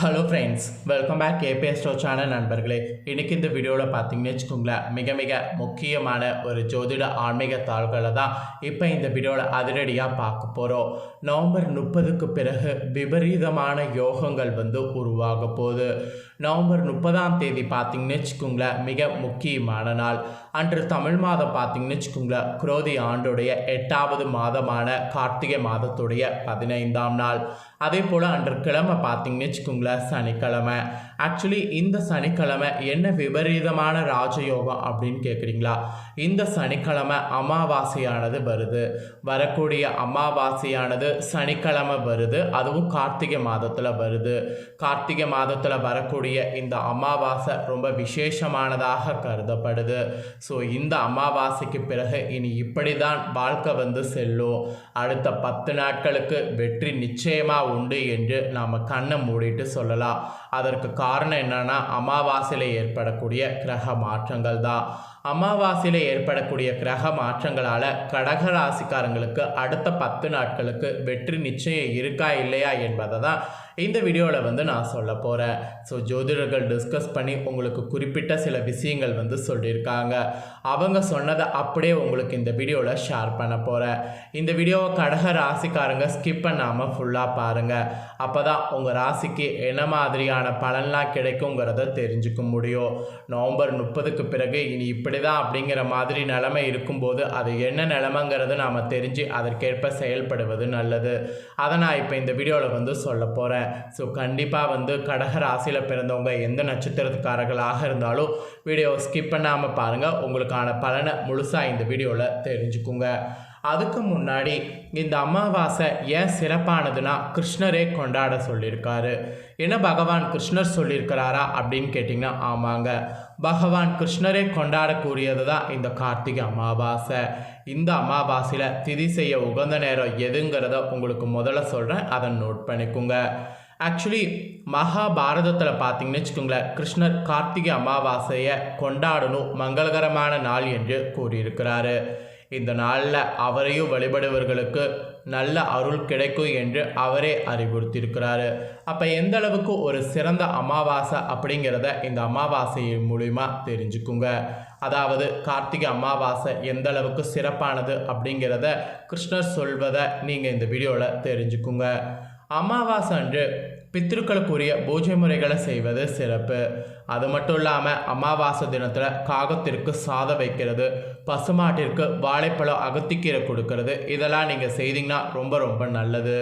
Hello friends welcome back K P S channel நண்பர்களே. இன்றைக்கி இந்த வீடியோவில் பார்த்தீங்கன்னு வச்சுக்கோங்களேன் மிக மிக முக்கியமான ஒரு ஜோதிட ஆன்மீக தாள்களை தான் இப்போ இந்த வீடியோவில் அதிரடியாக பார்க்க போகிறோம் நவம்பர் முப்பதுக்கு பிறகு விபரீதமான யோகங்கள் வந்து உருவாக போகுது. நவம்பர் முப்பதாம் தேதி பார்த்தீங்கன்னு வச்சுக்கோங்களேன் மிக முக்கியமான நாள். அன்று தமிழ் மாதம் பார்த்தீங்கன்னு வச்சுக்கோங்களேன் குரோதி ஆண்டுடைய எட்டாவது மாதமான கார்த்திகை மாதத்துடைய பதினைந்தாம் நாள். அதே போல் அன்று கிழமை பார்த்தீங்கன்னு வச்சுக்கோங்களேன் சனிக்கிழமை. ஆக்சுவலி இந்த சனிக்கிழமை என்ன விபரீதமான ராஜயோகம் அப்படின்னு கேட்குறீங்களா இந்த சனிக்கிழமை அமாவாசையானது வருது. வரக்கூடிய அமாவாசையானது சனிக்கிழமை வருது. அதுவும் கார்த்திகை மாதத்தில் வருது. கார்த்திகை மாதத்தில் வரக்கூடிய இந்த அமாவாசை ரொம்ப விசேஷமானதாக கருதப்படுது. ஸோ இந்த அமாவாசைக்கு பிறகு இனி இப்படி தான் வாழ்க்கை வந்து செல்லும். அடுத்த பத்து நாட்களுக்கு வெற்றி நிச்சயமாக உண்டு என்று நாம் கண்ணை மூடிட்டு சொல்லலாம். அதற்கு காரணம் என்னன்னா அமாவாசையில் ஏற்படக்கூடிய கிரக மாற்றங்கள் தான் அமாவாசையில் ஏற்படக்கூடிய கிரக மாற்றங்களால் கடக ராசிக்காரங்களுக்கு அடுத்த பத்து நாட்களுக்கு வெற்றி நிச்சயம் இருக்கா இல்லையா என்பதை தான் இந்த வீடியோவில் வந்து நான் சொல்ல போகிறேன் ஸோ ஜோதிடர்கள் டிஸ்கஸ் பண்ணி உங்களுக்கு குறிப்பிட்ட சில விஷயங்கள் வந்து சொல்லியிருக்காங்க. அவங்க சொன்னதை அப்படியே உங்களுக்கு இந்த வீடியோவில் ஷேர் பண்ண போகிறேன் இந்த வீடியோவை கடக ராசிக்காரங்க ஸ்கிப் பண்ணாமல் ஃபுல்லாக பாருங்கள் அப்போ தான் உங்கள் ராசிக்கு என்ன மாதிரியான பலன்லாம் கிடைக்குங்கிறத தெரிஞ்சுக்க முடியும். நவம்பர் முப்பதுக்கு பிறகு இனி இப்படி தான் அப்படிங்கிற மாதிரி நிலமை இருக்கும்போது அது என்ன நிலமைங்கிறது நாம் தெரிஞ்சு அதற்கேற்ப செயல்படுவது நல்லது. அதை நான் இப்போ இந்த வீடியோவில் வந்து சொல்ல போகிறேன் ஸோ கண்டிப்பாக வந்து கடக ராசியில் பிறந்தவங்க எந்த நட்சத்திரத்துக்காரர்களாக இருந்தாலும் வீடியோவை ஸ்கிப் பண்ணாமல் பாருங்கள் உங்களுக்கான பலனை முழுசாக இந்த வீடியோவில் தெரிஞ்சுக்குங்க. அதுக்கு முன்னாடி இந்த அமாவாசை ஏன் சிறப்பானதுன்னா கிருஷ்ணரே கொண்டாட சொல்லியிருக்காரு. என்ன பகவான் கிருஷ்ணர் சொல்லியிருக்கிறாரா அப்படின்னு கேட்டிங்கன்னா ஆமாங்க. பகவான் கிருஷ்ணரே கொண்டாடக்கூடியது தான் இந்த கார்த்திகை அமாவாசை. இந்த அமாவாசையில் திதி செய்ய உகந்த நேரம் எதுங்கிறத உங்களுக்கு முதல்ல சொல்கிறேன் அதை நோட் பண்ணிக்கோங்க. ஆக்சுவலி மகாபாரதத்தில் பார்த்தீங்கன்னு வச்சுக்கோங்களேன் கிருஷ்ணர் கார்த்திகை அமாவாசையை கொண்டாடணும் மங்களகரமான நாள் என்று கூறியிருக்கிறாரு. இந்த நாளில் அவரையும் வழிபடுவர்களுக்கு நல்ல அருள் கிடைக்கும் என்று அவரே அறிவுறுத்தியிருக்கிறாரு. அப்போ எந்த அளவுக்கு ஒரு சிறந்த அமாவாசை அப்படிங்கிறத இந்த அமாவாசை மூலிமா தெரிஞ்சுக்குங்க. அதாவது கார்த்திகை அமாவாசை எந்த அளவுக்கு சிறப்பானது அப்படிங்கிறத கிருஷ்ணர் சொல்வதை நீங்கள் இந்த வீடியோவில் தெரிஞ்சுக்குங்க. அமாவாசை அன்று பித்திருக்களுக்குரிய பூஜை முறைகளை செய்வது சிறப்பு. அது மட்டும் இல்லாமல் அமாவாசை தினத்தில் காகத்திற்கு சாதம் வைக்கிறது பசுமாட்டிற்கு வாழைப்பழம் அகத்திக்கீரை கொடுக்கறது. இதெல்லாம் நீங்கள் செய்தீங்கன்னா ரொம்ப ரொம்ப நல்லது.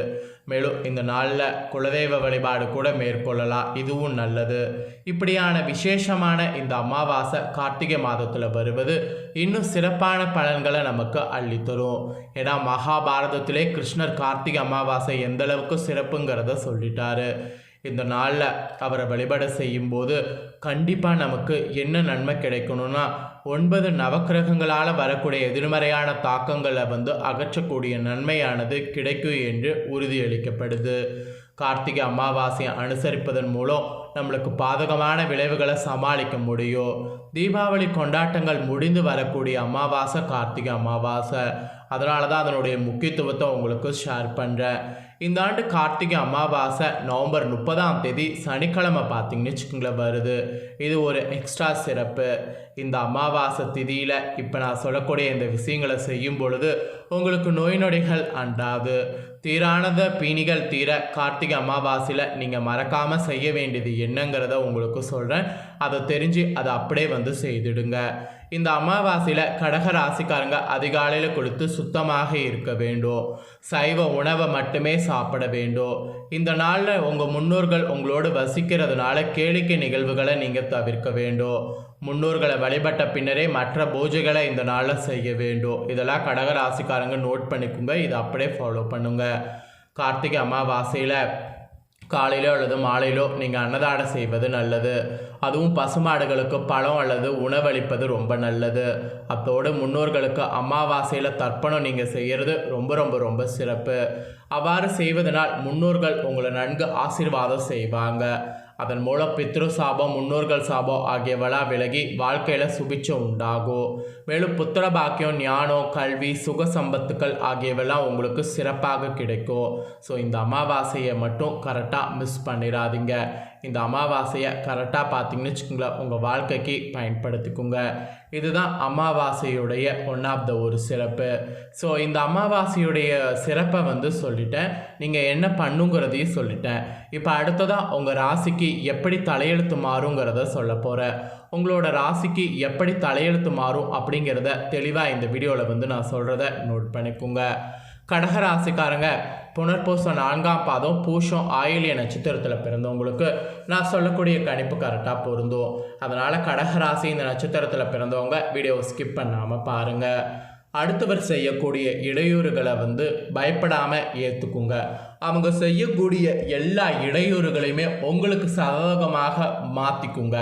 மேலும் இந்த நாளில் குலதெய்வ வழிபாடு கூட மேற்கொள்ளலாம். இதுவும் நல்லது. இப்படியான விசேஷமான இந்த அமாவாசை கார்த்திகை மாதத்தில் வருவது இன்னும் சிறப்பான பலன்களை நமக்கு அள்ளித்தரும். ஏன்னா மகாபாரதத்திலே கிருஷ்ணர் கார்த்திகை அமாவாசை எந்தளவுக்கு சிறப்புங்கிறத சொல்லிட்டாரு. இந்த நாளில் அவரை வழிபாடு செய்யும்போது கண்டிப்பாக நமக்கு என்ன நன்மை கிடைக்கணும்னா ஒன்பது நவக்கிரகங்களால் வரக்கூடிய எதிர்மறையான தாக்கங்களை வந்து அகற்றக்கூடிய நன்மையானது கிடைக்கும் என்று உறுதியளிக்கப்படுது. கார்த்திகை அமாவாசையை அனுசரிப்பதன் மூலம் நம்மளுக்கு பாதகமான விளைவுகளை சமாளிக்க முடியும். தீபாவளி கொண்டாட்டங்கள் முடிந்து வரக்கூடிய அமாவாசை கார்த்திகை அமாவாசை. அதனால தான் அதனுடைய முக்கியத்துவத்தை உங்களுக்கு ஷேர் பண்ணுறேன் இந்த ஆண்டு கார்த்திகை அமாவாசை நவம்பர் முப்பதாம் தேதி சனிக்கிழமை பார்த்தீங்கன்னு வச்சுக்கோங்களேன் வருது. இது ஒரு எக்ஸ்ட்ரா சிறப்பு. இந்த அமாவாசை திதியில் இப்போ நான் சொல்லக்கூடிய இந்த விஷயங்களை செய்யும் பொழுது உங்களுக்கு நோய் நொடிகள் அண்டாது. தீரானத பீனிகள் தீர கார்த்திகை அமாவாசையில் நீங்கள் மறக்காமல் செய்ய வேண்டியது என்னங்கிறத உங்களுக்கு சொல்கிறேன் அதை தெரிஞ்சு அதை அப்படியே வந்து செய்திடுங்க. இந்த அமாவாசையில் கடக ராசிக்காரங்க அதிகாலையில் கொடுத்து சுத்தமாக இருக்க வேண்டும். சைவ உணவை மட்டுமே சாப்பிட வேண்டும். இந்த நாளில் உங்கள் முன்னோர்கள் உங்களோடு வசிக்கிறதுனால கேளிக்கை நிகழ்வுகளை நீங்கள் தவிர்க்க வேண்டும். முன்னோர்களை வழிபட்ட பின்னரே மற்ற பூஜைகளை இந்த நாளில் செய்ய வேண்டும். இதெல்லாம் கடக ராசிக்காரங்க நோட் பண்ணிக்கோங்க. இதை அப்படியே ஃபாலோ பண்ணுங்க. கார்த்திகை அமாவாசையில் காலையிலோ அல்லது மாலையிலோ நீங்கள் அன்னதானம் செய்வது நல்லது. அதுவும் பசுமாடுகளுக்கு பழம் அல்லது உணவளிப்பது ரொம்ப நல்லது. அத்தோடு முன்னோர்களுக்கு அமாவாசையில் தர்ப்பணம் நீங்கள் செய்கிறது ரொம்ப ரொம்ப ரொம்ப சிறப்பு. அவ்வாறு செய்வதனால் முன்னோர்கள் உங்களை நன்கு ஆசீர்வாதம் செய்வாங்க. அதன் மூலம் பித்ரு சாபம் முன்னோர்கள் சாபம் ஆகியவெல்லாம் விலகி வாழ்க்கையில் சுபிச்சம் உண்டாகும். மேலும் புத்திர பாக்கியம் ஞானம் கல்வி சுக சம்பத்துக்கள் ஆகியவெல்லாம் உங்களுக்கு சிறப்பாக கிடைக்கும். ஸோ இந்த அமாவாசையை மட்டும் கரெக்டாக மிஸ் பண்ணிடாதீங்க. இந்த அமாவாசையை கரெக்டாக பார்த்தீங்கன்னு வச்சுக்கோங்களேன் உங்கள் வாழ்க்கைக்கு பயன்படுத்திக்கோங்க. இதுதான் அமாவாசையுடைய ஒன் ஆஃப் த ஒரு சிறப்பு. ஸோ இந்த அமாவாசையுடைய சிறப்பை வந்து சொல்லிட்டேன். நீங்கள் என்ன பண்ணுங்கிறதையும் சொல்லிட்டேன். இப்போ அடுத்ததாக உங்கள் ராசிக்கு எப்படி தலையெழுத்து மாறுங்கிறத சொல்ல போகிறேன் உங்களோட ராசிக்கு எப்படி தலையெழுத்து மாறும் அப்படிங்கிறத தெளிவாக இந்த வீடியோவில் வந்து நான் சொல்கிறத நோட் பண்ணிக்கோங்க. கடகராசிக்காரங்க புனர்பூசம் நான்காம் பாதம் பூஷம் ஆயிலிய நட்சத்திரத்தில் பிறந்தவங்களுக்கு நான் சொல்லக்கூடிய கணிப்பு கரெக்டாக பொருந்தும். அதனால் கடகராசி இந்த நட்சத்திரத்தில் பிறந்தவங்க வீடியோவை ஸ்கிப் பண்ணாமல் பாருங்கள் அடுத்தவர் செய்யக்கூடிய இடையூறுகளை வந்து பயப்படாமல் ஏற்றுக்குங்க அவங்க செய்யக்கூடிய எல்லா இடையூறுகளையுமே உங்களுக்கு சாதகமாக மாற்றிக்குங்க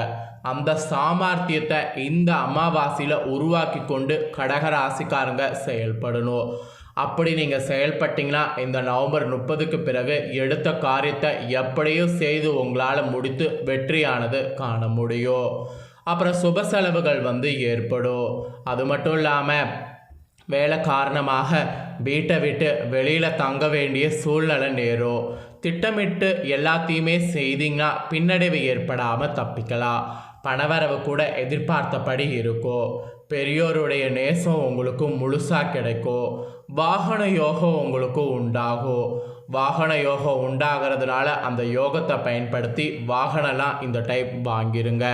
அந்த சாமர்த்தியத்தை இந்த அமாவாசையில் உருவாக்கி கொண்டு கடகராசிக்காரங்க செயல்படணும். அப்படி நீங்கள் செயல்பட்டீங்கன்னா இந்த நவம்பர் முப்பதுக்கு பிறகு எடுத்த காரியத்தை எப்படியும் செய்து உங்களால் முடித்து வெற்றியானது காண முடியும். அப்புறம் சுப செலவுகள் வந்து ஏற்படும். அது மட்டும் இல்லாமல் வேலை காரணமாக வீட்டை விட்டு வெளியில் தங்க வேண்டிய சூழ்நிலை நேரும். திட்டமிட்டு எல்லாத்தையுமே செய்தீங்கன்னா பின்னடைவு ஏற்படாமல் தப்பிக்கலாம். பணவரவு கூட எதிர்பார்த்தபடி இருக்கும் பெரியோருடைய நேசம் உங்களுக்கு முழுசாக கிடைக்கும் வாகன யோகம் உங்களுக்கு உண்டாகும் வாகன யோகம் உண்டாகிறதுனால அந்த யோகத்தை பயன்படுத்தி வாகனம்லாம் இந்த டைப் வாங்கிருங்க.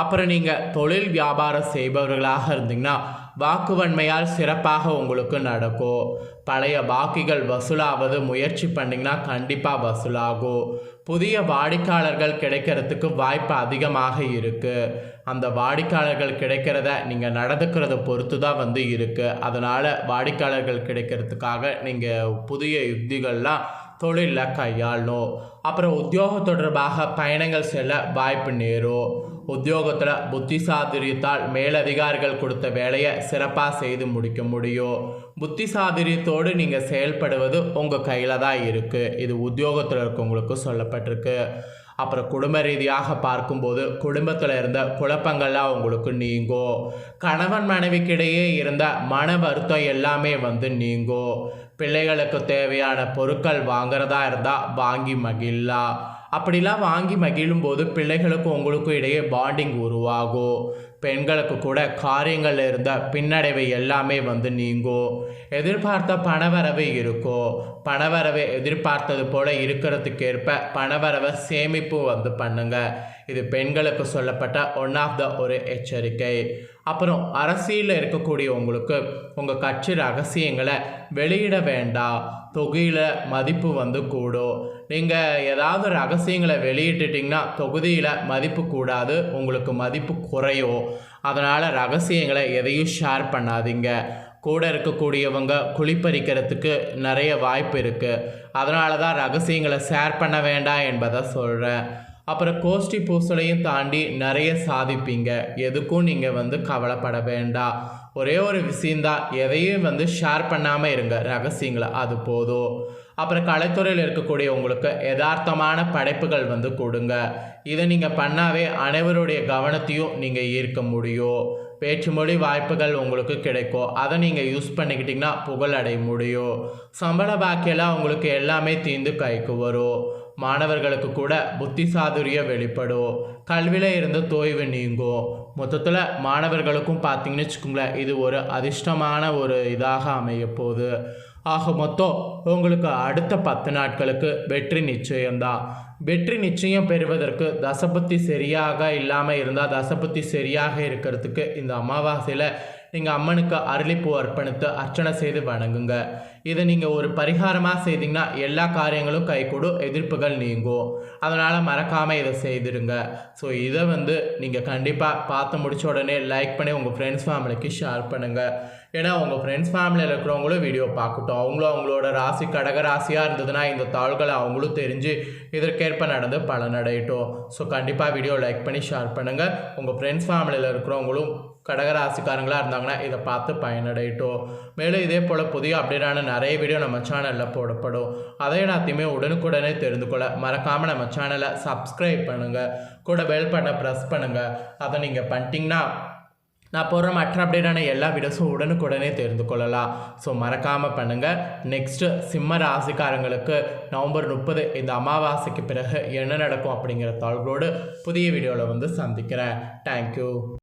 அப்புறம் நீங்கள் தொழில் வியாபாரம் செய்பவர்களாக இருந்தீங்கன்னா வாக்குவன்மையால் சிறப்பாக உங்களுக்கு நடக்கும். பழைய பாக்கிகள் வசூலாவது முயற்சி பண்ணிங்கன்னா கண்டிப்பாக வசூலாகும். புதிய வாடிக்கையாளர்கள் கிடைக்கிறதுக்கு வாய்ப்பு அதிகமாக இருக்குது அந்த வாடிக்கையாளர்கள் கிடைக்கிறத நீங்கள் நடந்துக்கிறத பொறுத்து தான் வந்து இருக்குது அதனால் வாடிக்கையாளர்கள் கிடைக்கிறதுக்காக நீங்கள் புதிய யுக்திகள்லாம் தொழிலில் கையாளணும். அப்புறம் உத்தியோக தொடர்பாக பயணங்கள் செல்ல வாய்ப்பு நேரும். உத்தியோகத்தில் புத்தி சாதுரியத்தால் மேலதிகாரிகள் கொடுத்த வேலையை சிறப்பாக செய்து முடிக்க முடியும். புத்தி சாதுரியத்தோடு நீங்கள் செயல்படுவது உங்கள் கையில் தான் இருக்குது இது உத்தியோகத்தில் இருக்கவங்களுக்கு சொல்லப்பட்டிருக்கு. அப்புறம் குடும்ப ரீதியாக பார்க்கும்போது குடும்பத்தில் இருந்த குழப்பங்கள்லாம் உங்களுக்கு நீங்கும். கணவன் மனைவிக்கிடையே இருந்த மன வருத்தம் எல்லாமே வந்து நீங்கும். பிள்ளைகளுக்கு தேவையான பொருட்கள் வாங்குறதா இருந்தால் வாங்கி மகிழலாம். அப்படிலாம் வாங்கி மகிழும் போது பிள்ளைகளுக்கும் உங்களுக்கும் இடையே பாண்டிங் உருவாகும். பெண்களுக்கு கூட காரியங்களில் இருந்த பின்னடைவை எல்லாமே வந்து நீங்கும். எதிர்பார்த்த பணவரவு இருக்கும். பணவரவை எதிர்பார்த்தது போல இருக்கிறதுக்கு ஏற்ப பணவரவை சேமிப்பு வந்து பண்ணுங்க. இது பெண்களுக்கு சொல்லப்பட்ட ஒன் ஆஃப் த ஒரு எச்சரிக்கை. அப்புறம் அரசியலில் இருக்கக்கூடிய உங்களுக்கு உங்கள் கட்சி ரகசியங்களை வெளியிட வேண்டாம். தொகையில் மதிப்பு வந்து கூடும். நீங்கள் ஏதாவது ரகசியங்களை வெளியிட்டுட்டிங்கன்னா தொகுதியில் மதிப்பு கூடாது உங்களுக்கு மதிப்பு குறையும். அதனால் ரகசியங்களை எதையும் ஷேர் பண்ணாதீங்க. கூட இருக்கக்கூடியவங்க குளிப்பறிக்கிறதுக்கு நிறைய வாய்ப்பு இருக்குது அதனால தான் ரகசியங்களை ஷேர் பண்ண வேண்டாம் என்பதை சொல்கிறேன் அப்புறம் கோஷ்டி பூசலையும் தாண்டி நிறைய சாதிப்பீங்க. எதுக்கும் நீங்கள் வந்து கவலைப்பட வேண்டாம் ஒரே ஒரு விஷயந்தான் எதையும் வந்து ஷேர் பண்ணாமல் இருங்க. ரகசியங்களை அது போதும். அப்புறம் கலைத்துறையில் இருக்கக்கூடிய உங்களுக்கு யதார்த்தமான படைப்புகள் வந்து கொடுங்க. இதை நீங்கள் பண்ணாவே அனைவருடைய கவனத்தையும் நீங்கள் ஈர்க்க முடியும். பேச்சுமொழி வாய்ப்புகள் உங்களுக்கு கிடைக்கும். அதை நீங்கள் யூஸ் பண்ணிக்கிட்டிங்கன்னா புகழ் அடைய முடியும். சம்பள பாக்கியெல்லாம் உங்களுக்கு எல்லாமே தீர்ந்து கைக்கு வரும். மாணவர்களுக்கு கூட புத்தி சாதுரிய வெளிப்படும் கல்வியில் இருந்து தோய்வு நீங்கும் மொத்தத்தில் மாணவர்களுக்கும் பார்த்தீங்கன்னு வச்சுக்கோங்களேன் இது ஒரு அதிர்ஷ்டமான ஒரு இதாக அமைய போகுது ஆக மொத்தம் உங்களுக்கு அடுத்த பத்து நாட்களுக்கு வெற்றி நிச்சயம்தான் வெற்றி நிச்சயம் பெறுவதற்கு தசபுத்தி சரியாக இல்லாமல் இருந்தால் தசபுத்தி சரியாக இருக்கிறதுக்கு இந்த அமாவாசையில் நீங்கள் அம்மனுக்கு அரளிப்பூ அர்ப்பணித்து அர்ச்சனை செய்து வணங்குங்க. இதை நீங்கள் ஒரு பரிகாரமாக செய்தீங்கன்னா எல்லா காரியங்களும் கைகூடும் எதிர்ப்புகள் நீங்கும். அதனால் மறக்காமல் இதை செய்திருங்க. ஸோ இதை வந்து நீங்கள் கண்டிப்பாக பார்த்து முடிச்ச உடனே லைக் பண்ணி உங்கள் ஃப்ரெண்ட்ஸ் ஃபேமிலிக்கு ஷேர் பண்ணுங்கள் ஏன்னா உங்கள் ஃப்ரெண்ட்ஸ் ஃபேமிலியில் இருக்கிறவங்களும் வீடியோ பார்க்கட்டும். அவங்களும் அவங்களோட ராசி கடக ராசியாக இருந்ததுன்னா இந்த தாள்களை அவங்களும் தெரிஞ்சு இதற்கேற்ப நடந்து பலனடையட்டும். ஸோ கண்டிப்பாக வீடியோ லைக் பண்ணி ஷேர் பண்ணுங்கள் உங்கள் ஃப்ரெண்ட்ஸ் ஃபேமிலியில் இருக்கிறவங்களும் கடகராசிக்காரங்களாக இருந்தாங்கன்னா இதை பார்த்து பயனடையட்டும். மேலும் இதே போல் புதிய அப்டேட்டான நிறைய வீடியோ நம்ம சேனலில் போடப்படும். அதை எல்லாத்தையுமே உடனுக்குடனே தெரிந்து கொள்ள மறக்காமல் நம்ம சேனலை சப்ஸ்கிரைப் பண்ணுங்கள் கூட பெல் பட்டனை ப்ரெஸ் பண்ணுங்கள் அதை நீங்கள் பண்ணிட்டீங்கன்னா நான் போடுற மற்ற அப்டேட்டான எல்லா வீடியோஸும் உடனுக்குடனே தெரிந்து கொள்ளலாம். ஸோ மறக்காமல் பண்ணுங்கள் நெக்ஸ்ட்டு சிம்ம ராசிக்காரங்களுக்கு நவம்பர் முப்பது இந்த அமாவாசைக்கு பிறகு என்ன நடக்கும் அப்படிங்கிற தாழ்வோடு புதிய வீடியோவில் வந்து சந்திக்கிறேன். தேங்க்யூ